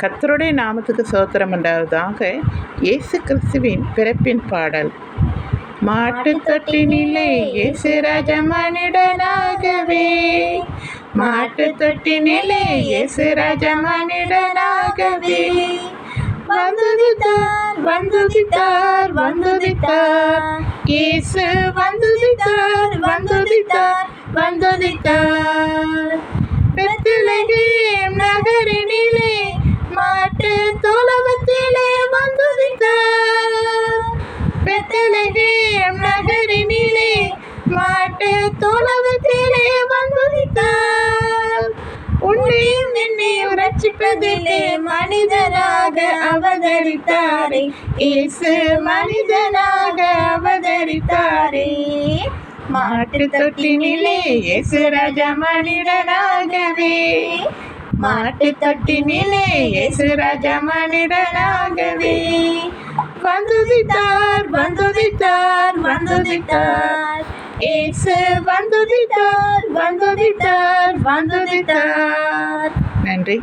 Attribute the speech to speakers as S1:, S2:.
S1: கத்தருடைய நாமத்துக்கு சோத்திரம் உண்டாவதாக இயேசு கிறிஸ்துவின் பிறப்பின் பாடல். மாட்டுத்தொட்டினிலே இயேசு ராஜா மனிதனாகவே மாட்டு தொட்டினிலே இயேசு ராஜா மனிதனாகவே வந்துதித்தார் வந்துதித்தார் வந்துதித்தார். இயேசு வந்துதித்தார் வந்துதித்தார் வந்துதித்தார் பெத்திலகேம் நகரினிலே மாட்டு தொலவத்திலே வந்துதித்தார் பெத்திலகேம் நகரினிலே மாட்டு தொலவத்திலே வந்துதித்தார் உன்னையும் என்னையும் ரட்சிப்பதிலே மனிதனாக அவதரித்தாரே. இயேசு மனிதனாக அவதரித்தாரே. மாட்டு தொட்டினிலே இயேசு ராஜா மனிதனாகவே. மாட்டு தொட்டினிலே இயேசு ராஜா மனிதனாகவே. வந்துதிட்டார் வந்துதித்தார் வந்துதிட்டார் இயேசு வந்துதிட்டார் வந்துதித்தார் வந்துதித்தார் நன்றி.